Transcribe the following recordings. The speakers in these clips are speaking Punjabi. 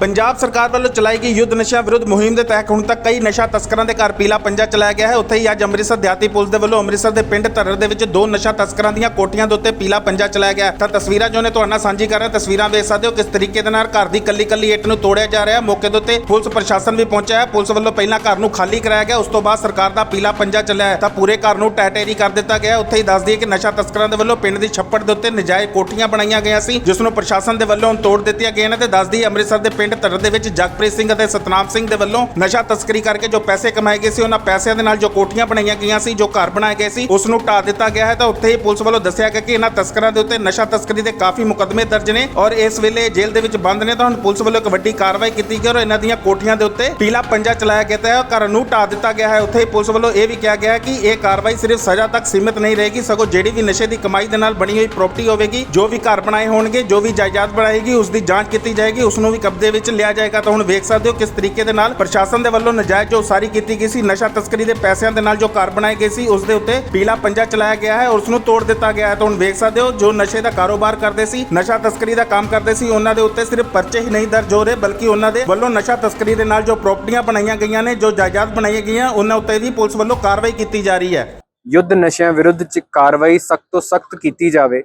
ਪੰਜਾਬ ਸਰਕਾਰ ਵੱਲੋਂ ਚਲਾਈ ਗਈ ਯੁੱਧ ਨਸ਼ਾ ਵਿਰੁੱਧ ਮੁਹਿੰਮ ਦੇ ਤਹਿਤ ਹੁਣ ਤੱਕ ਕਈ ਨਸ਼ਾ ਤਸਕਰਾਂ ਦੇ ਘਰ ਪੀਲਾ ਪੰਜਾ ਚਲਾਇਆ ਗਿਆ ਹੈ। ਉੱਥੇ ਹੀ ਅੱਜ ਅੰਮ੍ਰਿਤਸਰ ਦਿਹਾਤੀ ਪੁਲਿਸ ਦੇ ਵੱਲੋਂ ਅੰਮ੍ਰਿਤਸਰ ਦੇ ਪਿੰਡ ਧਰਰ ਦੇ ਵਿੱਚ ਦੋ ਨਸ਼ਾ ਤਸਕਰਾਂ ਦੀਆਂ ਕੋਠੀਆਂ ਦੇ ਉੱਤੇ ਪੀਲਾ ਪੰਜਾ ਚਲਾਇਆ ਗਿਆ ਤਾਂ ਤਸਵੀਰਾਂ ਜੋ ਨੇ ਤੁਹਾਡੇ ਨਾਲ ਸਾਂਝੀ ਕਰ ਰਹੇ ਤਸਵੀਰਾਂ ਵੇਖ ਸਕਦੇ ਹੋ ਕਿਸ ਤਰੀਕੇ ਦੇ ਨਾਲ ਘਰ ਦੀ ਕੱਲੀ ਕੱਲੀ ਇੱਟ ਨੂੰ ਤੋੜਿਆ ਜਾ ਰਿਹਾ ਮੌਕੇ ਦੇ ਉੱਤੇ ਪੁਲਿਸ ਪ੍ਰਸ਼ਾਸਨ ਵੀ ਪਹੁੰਚਿਆ ਹੈ। ਪੁਲਿਸ ਵੱਲੋਂ ਪਹਿਲਾਂ ਘਰ ਨੂੰ ਖਾਲੀ ਕਰਾਇਆ ਗਿਆ। ਉਸ ਤੋਂ ਬਾਅਦ ਸਰਕਾਰ ਦਾ ਪੀਲਾ ਪੰਜਾ ਚੱਲਿਆ ਤਾਂ ਪੂਰੇ ਘਰ ਨੂੰ ਟੈਟੇਰੀ ਕਰ ਦਿੱਤਾ ਗਿਆ ਉੱਥੇ ਹੀ ਦੱਸ ਦਈਏ ਕਿ ਨਸ਼ਾ ਤਸਕਰਾਂ ਦੇ ਵੱਲੋਂ ਪਿੰਡ ਦੀ ਛੱਪੜ ਦੇ ਉੱਤੇ ਨਜਾਇਜ਼ ਕੋਠੀਆਂ ਬਣਾਈਆਂ ਗਈਆਂ ਸੀ, ਜਿਸ ਨੂੰ ਪ੍ਰਸ਼ਾਸਨ ਦੇ ਵੱਲੋਂ ਤੋੜ ਦਿੱਤੀਆਂ ਗਈਆਂ ਨੇ। ਤੇ ਦੱਸ ਦਈਏ ਅੰਮ੍ਰਿਤਸਰ ਦੇ ਪਿੰਡ ਧਰ ਦੇ ਵਿੱਚ ਜਗਪ੍ਰੀਤ ਸਿੰਘ ਅਤੇ ਸਤਨਾਮ ਸਿੰਘ ਦੇ ਵੱਲੋਂ ਨਸ਼ਾ ਤਸਕਰੀ ਕਰਕੇ ਜੋ ਪੈਸੇ ਕਮਾਏ ਗਏ ਸੀ, ਉਹਨਾਂ ਪੈਸਿਆਂ ਦੇ ਨਾਲ ਜੋ ਕੋਠੀਆਂ ਬਣਾਈਆਂ ਗਈਆਂ ਸੀ, ਜੋ ਘਰ ਬਣਾਏ ਗਏ ਸੀ, ਉਸ ਨੂੰ ਢਾ ਦਿੱਤਾ ਗਿਆ ਹੈ। ਤਾਂ ਉੱਥੇ ਹੀ ਪੁਲਿਸ ਵੱਲੋਂ ਦੱਸਿਆ ਗਿਆ ਕਿ ਇਹਨਾਂ ਤਸਕਰਾਂ ਦੇ ਉੱਤੇ ਨਸ਼ਾ ਤਸਕਰੀ ਦੇ ਕਾਫੀ ਮੁਕੱਦਮੇ ਦਰਜ ਨੇ ਔਰ ਇਸ ਵੇਲੇ ਜੇਲ੍ਹ ਦੇ ਵਿੱਚ ਬੰਦ ਨੇ। ਤਾਂ ਹੁਣ ਪੁਲਿਸ ਵੱਲੋਂ ਇੱਕ ਵੱਡੀ ਕਾਰਵਾਈ ਕੀਤੀ ਗਈ ਔਰ ਇਹਨਾਂ ਦੀਆਂ ਕੋਠੀਆਂ ਦੇ ਉੱਤੇ ਪੀਲਾ ਪੰਜਾ ਚਲਾਇਆ ਗਿਆ ਤੇ ਘਰ ਨੂੰ ਢਾ ਦਿੱਤਾ ਗਿਆ ਹੈ। ਉੱਥੇ ਹੀ ਪੁਲਿਸ ਵੱਲੋਂ ਇਹ ਵੀ ਕਿਹਾ ਗਿਆ ਹੈ ਕਿ ਇਹ ਕਾਰਵਾਈ ਸਿਰਫ ਸਜ਼ਾ ਤੱਕ ਸੀਮਿਤ ਨਹੀਂ ਰਹੇਗੀ। ਸਗੋਂ ਜਿਹੜੀ ਵੀ ਨਸ਼ੇ ਦੀ ਕਮਾਈ ਦੇ ਨਾਲ ਬਣੀ ਹੋਈ ਪ੍ਰਾਪਰਟੀ ਹੋਵੇਗੀ, ਜੋ ਵੀ ਘਰ ਬਣਾਏ ਹੋਣਗੇ, ਜੋ ਵੀ ਜਾਇਦਾਦ ਬਣਾਏਗੀ, ਉਸ ਦੀ ਜਾਂਚ ਕੀਤੀ ਜਾਏਗੀ, ਉਸ ਨੂੰ ਵੀ ਕਬਜ਼ੇ ਵਿੱਚ ਲਿਆ ਜਾਏਗਾ, ਤਾਂ ਹੁਣ ਵੇਖ ਸਕਦੇ ਹੋ ਕਿਸ ਤਰੀਕੇ ਦੇ ਨਾਲ ਪ੍ਰਸ਼ਾਸਨ ਦੇ ਵੱਲੋਂ ਨਜਾਇਜ਼ ਜੋ ਉਸਾਰੀ ਕੀਤੀ ਗਈ ਸੀ, ਨਸ਼ਾ ਤਸਕਰੀ ਦੇ ਪੈਸਿਆਂ ਦੇ ਨਾਲ ਜੋ ਘਰ ਬਣਾਏ ਗਏ ਸੀ ਉਸ ਦੇ ਉੱਤੇ ਪੀਲਾ ਪੰਜਾ ਚਲਾਇਆ ਗਿਆ ਹੈ ਉਸ ਨੂੰ ਤੋੜ ਦਿੱਤਾ ਗਿਆ ਹੈ। ਤਾਂ ਹੁਣ ਵੇਖ ਸਕਦੇ ਹੋ, ਜੋ ਨਸ਼ੇ ਦਾ ਕਾਰੋਬਾਰ ਕਰਦੇ ਸੀ, ਨਸ਼ਾ ਤਸਕਰੀ ਦਾ ਕੰਮ ਕਰਦੇ ਸੀ, ਉਹਨਾਂ ਦੇ ਉੱਤੇ ਸਿਰਫ ਪਰਚੇ ਹੀ ਨਹੀਂ ਦਰਜ ਹੋ ਰਹੇ, ਬਲਕਿ ਉਹਨਾਂ ਦੇ ਵੱਲੋਂ ਨਸ਼ਾ ਤਸਕਰੀ ਦੇ ਨਾਲ ਜੋ ਪ੍ਰਾਪਰਟੀਆਂ ਬਣਾਈਆਂ ਗਈਆਂ ਨੇ, ਜੋ ਜਾਇਦਾਦ ਬਣਾਈਆਂ ਗਈਆਂ, ਉਹਨਾਂ ਉੱਤੇ ਵੀ ਪੁਲਿਸ ਵੱਲੋਂ ਕਾਰਵਾਈ ਕੀਤੀ ਜਾ ਰਹੀ ਹੈ। ਯੁੱਧ ਨਸ਼ਿਆਂ ਵਿਰੁੱਧ ਚ ਕਾਰਵਾਈ ਸਖਤ ਤੋਂ ਸਖਤ ਕੀਤੀ ਜਾਵੇ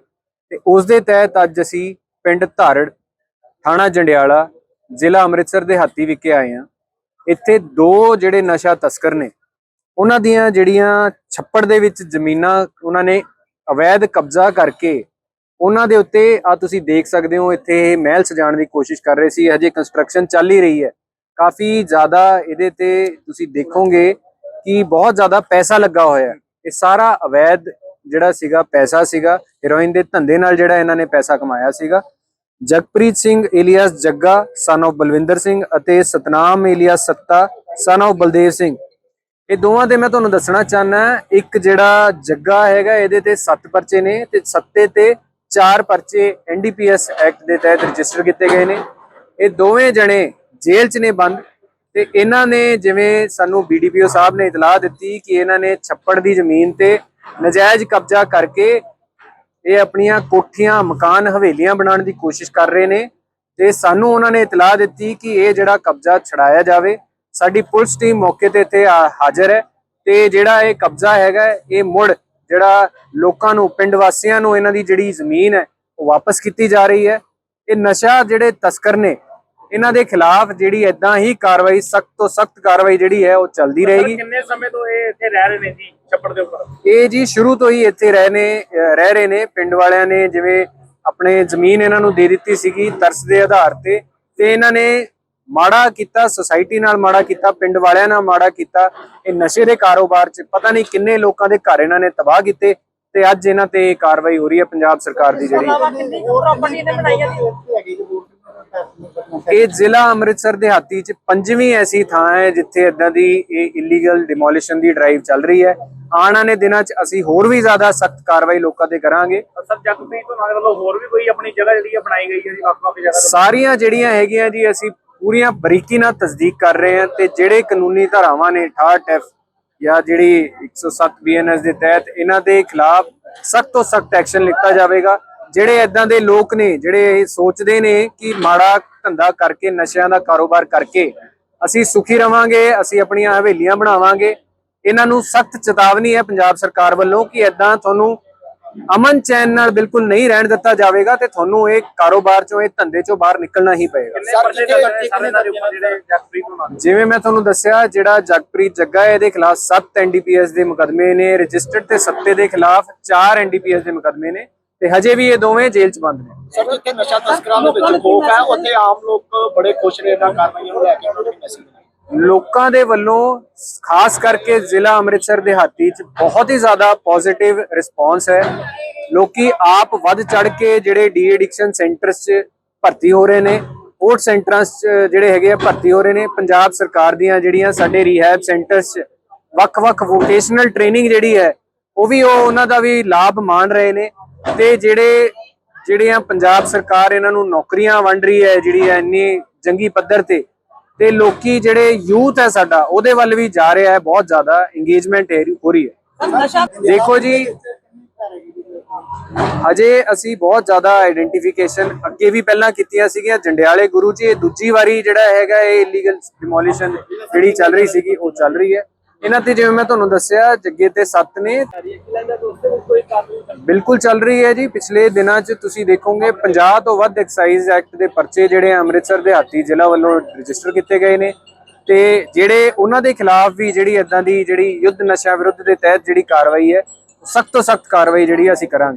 ਤੇ ਉਸ ਦੇ ਤਹਿਤ ਅੱਜ ਅਸੀਂ ਪਿੰਡ ਧਾਰੜ, ਥਾਣਾ ਜੰਡਿਆਲਾ ਜ਼ਿਲ੍ਹਾ ਅੰਮ੍ਰਿਤਸਰ ਦੇ ਹਾਤੀ ਵਿਖੇ ਆਏ ਹਾਂ। ਇੱਥੇ ਦੋ ਜਿਹੜੇ ਨਸ਼ਾ ਤਸਕਰ ਨੇ, ਉਹਨਾਂ ਦੀਆਂ ਜਿਹੜੀਆਂ ਛੱਪੜ ਦੇ ਵਿੱਚ ਜ਼ਮੀਨਾਂ ਉਹਨਾਂ ਨੇ ਅਵੈਧ ਕਬਜ਼ਾ ਕਰਕੇ ਉਹਨਾਂ ਦੇ ਉੱਤੇ ਆ ਤੁਸੀਂ ਦੇਖ ਸਕਦੇ ਹੋ, ਇੱਥੇ ਇਹ ਮਹਿਲ ਸਜਾਉਣ ਦੀ ਕੋਸ਼ਿਸ਼ ਕਰ ਰਹੇ ਸੀ, ਹਜੇ ਕੰਸਟਰਕਸ਼ਨ ਚੱਲ ਹੀ ਰਹੀ ਹੈ। ਕਾਫੀ ਜ਼ਿਆਦਾ ਇਹਦੇ ਤੇ ਤੁਸੀਂ ਦੇਖੋਗੇ ਕਿ ਬਹੁਤ ਜ਼ਿਆਦਾ ਪੈਸਾ ਲੱਗਾ ਹੋਇਆ ਹੈ। ਇਹ ਸਾਰਾ ਅਵੈਧ ਜਿਹੜਾ ਸੀਗਾ, ਪੈਸਾ ਸੀਗਾ ਹੀਰੋਇਨ ਦੇ ਧੰਦੇ ਨਾਲ ਜਿਹੜਾ ਇਹਨਾਂ ਨੇ ਪੈਸਾ ਕਮਾਇਆ ਸੀਗਾ। Jagpreet Singh alias Jagga son of Balwinder Singh ਅਤੇ ਸਤਨਾਮ ਏਲੀਅਸ ਸੱਤਾ ਸਨ of ਬਲਦੇਵ ਸਿੰਘ। ਇਹ ਦੋਵਾਂ ਦੇ ਮੈਂ ਤੁਹਾਨੂੰ ਦੱਸਣਾ ਚਾਹਨਾ ਇੱਕ ਜਿਹੜਾ ਜੱਗਾ ਹੈਗਾ, ਇਹਦੇ ਤੇ 7 ਪਰਚੇ ਨੇ ਤੇ ਸੱਤੇ ਤੇ 4 ਪਰਚੇ ਐਨਡੀਪੀਐਸ ਐਕਟ ਦੇ ਤਹਿਤ ਰਜਿਸਟਰ ਕੀਤੇ ਗਏ ਨੇ। ਇਹ ਦੋਵੇਂ ਜਣੇ ਜੇਲ੍ਹ 'ਚ ਨੇ ਬੰਦ ਤੇ ਇਹਨਾਂ ਨੇ ਜਿਵੇਂ ਸਾਨੂੰ ਬੀਡੀਪੀਓ ਸਾਹਿਬ ਨੇ ਇਤਲਾਹ ਦਿੱਤੀ ਕਿ ਇਹਨਾਂ ਨੇ ਛੱਪੜ ਦੀ ਜ਼ਮੀਨ ਤੇ ਨਜਾਇਜ਼ ਕਬਜ਼ਾ ਕਰਕੇ ਇਹ ਆਪਣੀਆਂ ਕੋਠੀਆਂ, ਮਕਾਨ, ਹਵੇਲੀਆਂ ਬਣਾਉਣ ਦੀ ਕੋਸ਼ਿਸ਼ ਕਰ ਰਹੇ ਨੇ ਤੇ ਸਾਨੂੰ ਉਹਨਾਂ ਨੇ ਇਤਲਾਹ ਦਿੱਤੀ ਕਿ ਇਹ ਜਿਹੜਾ ਕਬਜ਼ਾ ਛਡਾਇਆ ਜਾਵੇ। ਸਾਡੀ ਪੁਲਿਸ ਟੀਮ ਮੌਕੇ ਤੇ ਇੱਥੇ ਹਾਜ਼ਰ ਹੈ ਤੇ ਜਿਹੜਾ ਇਹ ਕਬਜ਼ਾ ਹੈਗਾ, ਇਹ ਮੁੜ ਜਿਹੜਾ ਲੋਕਾਂ ਨੂੰ, ਪਿੰਡ ਵਾਸੀਆਂ ਨੂੰ ਇਹਨਾਂ ਦੀ ਜਿਹੜੀ ਜ਼ਮੀਨ ਹੈ, ਉਹ ਵਾਪਸ ਕੀਤੀ ਜਾ ਰਹੀ ਹੈ। ਇਹ ਨਸ਼ਾ ਜਿਹੜੇ ਤਸਕਰ ਨੇ ਇਹਨਾਂ ਦੇ ਖਿਲਾਫ ਜਿਹੜੀ ਐਦਾਂ ਹੀ ਕਾਰਵਾਈ ਸਖਤ ਤੋਂ ਸਖਤ ਕਾਰਵਾਈ ਜਿਹੜੀ ਹੈ ਉਹ ਚੱਲਦੀ ਰਹੇਗੀ। ਕਿੰਨੇ ਸਮੇਂ ਤੋਂ ਇਹ ਇੱਥੇ ਰਹਿ ਰਹੇ ਨੇ ਜੀ ਛੱਪੜ ਦੇ ਉੱਪਰ? ਇਹ ਜੀ ਸ਼ੁਰੂ ਤੋਂ ਹੀ ਇੱਥੇ ਰਹਿ ਨੇ ਰਹਿ ਰਹੇ ਨੇ। ਪਿੰਡ ਵਾਲਿਆਂ ਨੇ ਜਿਵੇਂ ਆਪਣੇ ਜ਼ਮੀਨ ਇਹਨਾਂ ਨੂੰ ਦੇ ਦਿੱਤੀ ਸੀਗੀ ਤਰਸ ਦੇ ਆਧਾਰ ਤੇ ਤੇ ਇਹਨਾਂ ਨੇ ਮਾੜਾ ਕੀਤਾ ਸੁਸਾਇਟੀ ਨਾਲ ਮਾੜਾ ਕੀਤਾ ਪਿੰਡ ਵਾਲਿਆਂ ਨਾਲ ਮਾੜਾ ਕੀਤਾ। ਇਹ ਨਸ਼ੇ ਦੇ ਕਾਰੋਬਾਰ 'ਚ ਪਤਾ ਨਹੀਂ ਕਿੰਨੇ ਲੋਕਾਂ ਦੇ ਘਰ ਇਹਨਾਂ ਨੇ ਤਬਾਹ ਕੀਤੇ ਤੇ ਅੱਜ ਇਹਨਾਂ ਤੇ ਕਾਰਵਾਈ ਹੋ ਰਹੀ ਹੈ ਪੰਜਾਬ ਸਰਕਾਰ ਦੀ ਜਿਹੜੀ ਕਿੰਨੀ ਪ੍ਰਾਪਰਟੀ ਨੇ ਬਣਾਈਆਂ ਜੀ ਇਹ ਜ਼ਿਲ੍ਹਾ ਅੰਮ੍ਰਿਤਸਰ ਦਿਹਾਤੀ ਚ ਪੰਜਵੀਂ ਐਸੀ ਥਾਂ ਹੈ ਜਿੱਥੇ ਇਦਾਂ ਦੀ ਇਹ ਇਲੀਗਲ ਡਿਮੋਲੀਸ਼ਨ ਦੀ ਡਰਾਈਵ ਚੱਲ ਰਹੀ ਹੈ। ਆਉਣ ਵਾਲੇ ਦਿਨਾਂ ਚ ਅਸੀਂ ਹੋਰ ਵੀ ਜ਼ਿਆਦਾ ਸਖਤ ਕਾਰਵਾਈ ਲੋਕਾਂ ਤੇ ਕਰਾਂਗੇ। ਸਰ ਜਗਪ੍ਰੀਤ ਤੋਂ ਨਾਲ ਵੱਲੋਂ ਹੋਰ ਵੀ ਕੋਈ ਆਪਣੀ ਜਗ੍ਹਾ ਜਿਹੜੀ ਬਣਾਈ ਗਈ ਹੈ ਜੀ ਵੱਖ-ਵੱਖ ਜਗ੍ਹਾ ਸਾਰੀਆਂ ਜਿਹੜੀਆਂ ਹੈਗੀਆਂ ਜੀ ਅਸੀਂ ਪੂਰੀਆਂ ਬਰੀਕੀ ਨਾਲ ਤਸਦੀਕ ਕਰ ਰਹੇ ਹਾਂ ਤੇ ਜਿਹੜੇ ਕਾਨੂੰਨੀ ਧਾਰਾਵਾਂ ਨੇ 68 ਐਫ ਜਾਂ ਜਿਹੜੀ 107 ਬੀਐਨਐਸ ਦੇ ਤਹਿਤ ਇਹਨਾਂ ਦੇ ਖਿਲਾਫ ਸਖਤ ਤੋਂ ਸਖਤ ਐਕਸ਼ਨ ਲਿੱਤਾ ਜਾਵੇਗਾ। ਜਿਹੜੇ ਇਦਾਂ ਦੇ ਲੋਕ ਨੇ ਜਿਹੜੇ ਇਹ ਸੋਚਦੇ ਨੇ ਕਿ ਮਾੜਾ ਧੰਦਾ ਕਰਕੇ ਨਸ਼ਿਆਂ ਦਾ ਕਾਰੋਬਾਰ ਕਰਕੇ ਅਸੀਂ ਸੁਖੀ ਰਵਾਂਗੇ ਅਸੀਂ ਆਪਣੀਆਂ ਹਵੇਲੀਆਂ ਬਣਾਵਾਂਗੇ ਇਹਨਾਂ ਨੂੰ ਸਖਤ ਚੇਤਾਵਨੀ ਹੈ ਪੰਜਾਬ ਸਰਕਾਰ ਵੱਲੋਂ ਕਿ ਇਦਾਂ ਤੁਹਾਨੂੰ ਅਮਨ ਚੈਨ ਨਾਲ ਬਿਲਕੁਲ ਨਹੀਂ ਰਹਿਣ ਦਿੱਤਾ ਜਾਵੇਗਾ ਤੇ ਤੁਹਾਨੂੰ ਇਹ ਕਾਰੋਬਾਰ ਚੋਂ ਇਹ ਧੰਦੇ ਚੋਂ ਬਾਹਰ ਨਿਕਲਣਾ ਹੀ ਪਏਗਾ। ਜਿਵੇਂ ਮੈਂ ਤੁਹਾਨੂੰ ਦੱਸਿਆ ਜਿਹੜਾ ਜਗਪ੍ਰੀਤ ਜੱਗਾ ਇਹਦੇ ਖਿਲਾਫ 7 ਐਨਡੀਪੀਐਸ ਦੇ ਮੁਕਦਮੇ ਨੇ ਰਜਿਸਟਰਡ ਤੇ ਸੱਤੇ ਦੇ ਖਿਲਾਫ 4 ਐਨਡੀਪੀਐਸ ਦੇ ਮੁਕਦਮੇ ਨੇ। ਤੇ ਹਜੇ ਵੀ ਇਹ ਦੋਵੇਂ ਜੇਲ੍ਹ 'ਚ ਬੰਦ ਨੇ। ਸਰ ਜਿੱਥੇ ਨਸ਼ਾ ਤਸਕਰਾਂ ਦੇ ਵਿੱਚ ਖੋਫ ਹੈ? ਉੱਥੇ ਆਮ ਲੋਕ ਬੜੇ ਖੁਸ਼ ਨੇ ਇਹਨਾਂ ਕਾਰਵਾਈਆਂ ਨੂੰ ਲੈ ਕੇ ਉਹਨਾਂ ਦੀ ਮੈਸੇਜ ਲੋਕਾਂ ਦੇ ਵੱਲੋਂ ਖਾਸ ਕਰਕੇ ਜ਼ਿਲ੍ਹਾ ਅੰਮ੍ਰਿਤਸਰ ਦੇ ਹਾਤੀ 'ਚ ਬਹੁਤ ਹੀ ਜ਼ਿਆਦਾ ਪੋਜ਼ਿਟਿਵ ਰਿਸਪੌਂਸ ਹੈ। ਲੋਕੀ ਆਪ ਵੱਧ ਚੜ ਕੇ ਜਿਹੜੇ ਡੀ ਐਡਿਕਸ਼ਨ ਸੈਂਟਰਸ 'ਚ ਭਰਤੀ ਹੋ ਰਹੇ ਨੇ ਓਟ ਸੈਂਟਰਾਂ 'ਚ ਜਿਹੜੇ ਹੈਗੇ ਆ ਭਰਤੀ ਹੋ ਰਹੇ ਨੇ। ਪੰਜਾਬ ਸਰਕਾਰ ਦੀਆਂ ਜਿਹੜੀਆਂ ਸਾਡੇ ਰੀਹੈਬ ਸੈਂਟਰਸ 'ਚ ਵੱਖ-ਵੱਖ ਵੋਕੇਸ਼ਨਲ ਟ੍ਰੇਨਿੰਗ ਜਿਹੜੀ ਹੈ ਉਹ ਵੀ ਉਹ ਉਹਨਾਂ ਦਾ ਵੀ ਲਾਭ ਮਾਣ ਰਹੇ ਨੇ। ਤੇ ਜਿਹੜੇ ਜਿਹੜੀਆਂ ਪੰਜਾਬ ਸਰਕਾਰ ਇਹਨਾਂ ਨੂੰ ਨੌਕਰੀਆਂ ਵੰਡ ਰਹੀ ਹੈ ਜਿਹੜੀ ਹੈ ਇੰਨੀ ਜੰਗੀ ਪੱਧਰ ਤੇ ਤੇ ਲੋਕੀ ਜਿਹੜੇ ਯੂਥ ਹੈ ਸਾਡਾ ਉਹਦੇ ਵੱਲ ਵੀ ਜਾ ਰਿਹਾ ਹੈ ਬਹੁਤ ਜ਼ਿਆਦਾ ਇੰਗੇਜਮੈਂਟ ਹੋ ਰਹੀ ਹੈ। ਦੇਖੋ ਜੀ ਹਜੇ ਅਸੀਂ ਬਹੁਤ ਜ਼ਿਆਦਾ ਆਇਡੈਂਟੀਫਿਕੇਸ਼ਨ ਅੱਗੇ ਵੀ ਪਹਿਲਾਂ ਕੀਤੀਆਂ ਸੀਗੀਆਂ ਜੰਡਿਆਲੇ ਗੁਰੂ ਜੀ ਇਹ ਦੂਜੀ ਵਾਰੀ ਜਿਹੜਾ ਹੈਗਾ ਇਹ ਇਲੀਗਲ ਡਿਮੋਲੀਸ਼ਨ ਜਿਹੜੀ ਚੱਲ ਰਹੀ ਸੀਗੀ ਉਹ ਚੱਲ ਰਹੀ ਹੈ। ਇਹਨਾਂ ਤੇ ਜਿਵੇਂ ਮੈਂ ਤੁਹਾਨੂੰ ਦੱਸਿਆ, ਜੱਗੇ ਤੇ ਸੱਤ ਨੇ। ਬਿਲਕੁਲ ਚੱਲ ਰਹੀ ਹੈ ਜੀ। ਪਿਛਲੇ ਦਿਨਾਂ 'ਚ ਤੁਸੀਂ ਦੇਖੋਗੇ 50 ਤੋਂ ਵੱਧ ਐਕਸਾਈਜ਼ ਐਕਟ ਦੇ ਪਰਚੇ ਜਿਹੜੇ ਅੰਮ੍ਰਿਤਸਰ ਦੇ ਹਾਤੀ ਜ਼ਿਲ੍ਹਾ ਵੱਲੋਂ ਰਜਿਸਟਰ ਕੀਤੇ ਗਏ ਨੇ। ਤੇ ਜਿਹੜੇ ਉਹਨਾਂ ਦੇ ਖਿਲਾਫ ਵੀ ਜਿਹੜੀ ਇਦਾਂ ਦੀ ਜਿਹੜੀ ਯੁੱਧ ਨਸ਼ਾ ਵਿਰੁੱਧ ਦੇ ਤਹਿਤ ਜਿਹੜੀ ਕਾਰਵਾਈ ਹੈ, ਸਖਤ ਤੋਂ ਸਖਤ ਕਾਰਵਾਈ ਜਿਹੜੀ ਅਸੀਂ ਕਰਾਂਗੇ।